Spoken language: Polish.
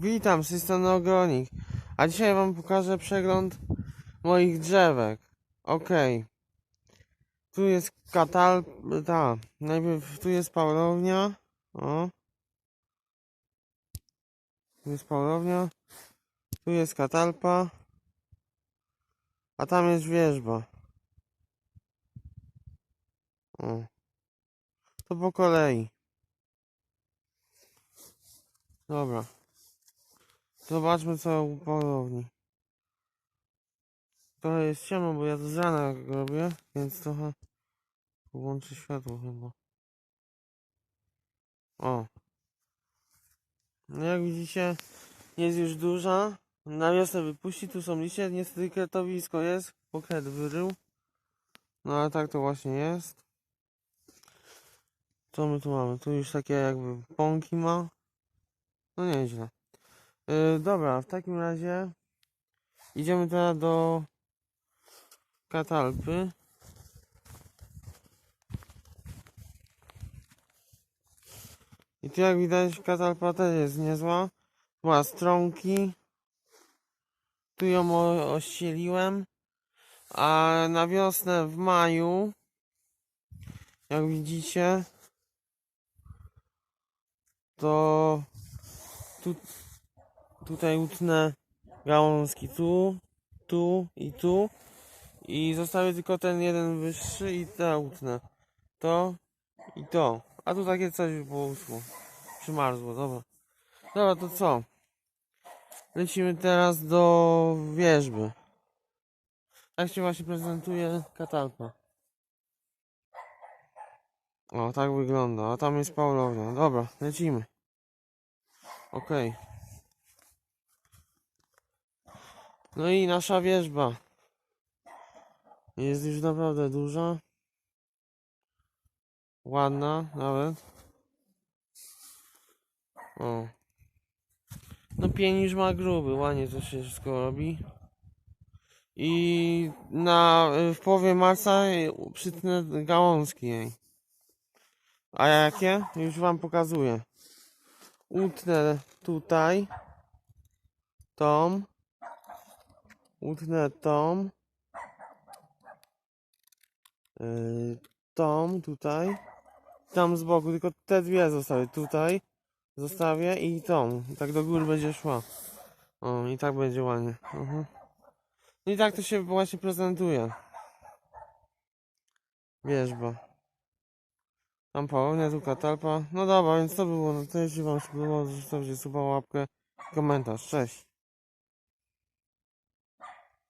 Witam, z tej strony Ogronik. A dzisiaj wam pokażę przegląd moich drzewek. Okej. Tu jest katal... ta. Najpierw tu jest paulownia. O. Tu jest paulownia. Tu jest katalpa. A tam jest wierzba. O. To po kolei. Dobra. Zobaczmy co u paulowni. Trochę jest ciemno, bo ja to z rana robię, więc trochę włączę światło chyba. O. No jak widzicie, jest już duża. Na wiosnę wypuści, tu są liście, niestety kretowisko jest, bo kret wyrył. No ale tak to właśnie jest. Co my tu mamy? Tu już takie jakby pąki ma. No nieźle. Yy, dobra, w takim razie idziemy teraz do katalpy. I tu jak widać katalpa też jest niezła. Ma stronki. Tu ją o- ościeliłem. A na wiosnę w maju, jak widzicie, to tu, tutaj utnę gałązki tu, tu i tu. I zostawię tylko ten jeden wyższy i te utnę. To i to. A tu takie coś było uschło. Przymarzło, dobra. Dobra, to co? Lecimy teraz do wierzby. Tak się właśnie prezentuje katalpa. O, tak wygląda. A tam jest Paulownia. Dobra, lecimy. Okej. No i nasza wierzba. Jest już naprawdę duża. Ładna nawet. O. No pień już ma gruby, ładnie to się wszystko robi. I na, w połowie marca przytnę gałązki jej. A jakie? Już wam pokazuję. Utnę tutaj. Tą. Utnę tą. Yy, tą tutaj. Tam z boku, tylko te dwie zostawię. Tutaj zostawię i tą. Tak do góry będzie szła. O, i tak będzie ładnie. No i tak to się właśnie prezentuje. Wierzba. Tam połownia, tu katalpa. No dobra, więc to było. No to jeśli wam się podobało, zostawcie suba, łapkę, komentarz. Cześć.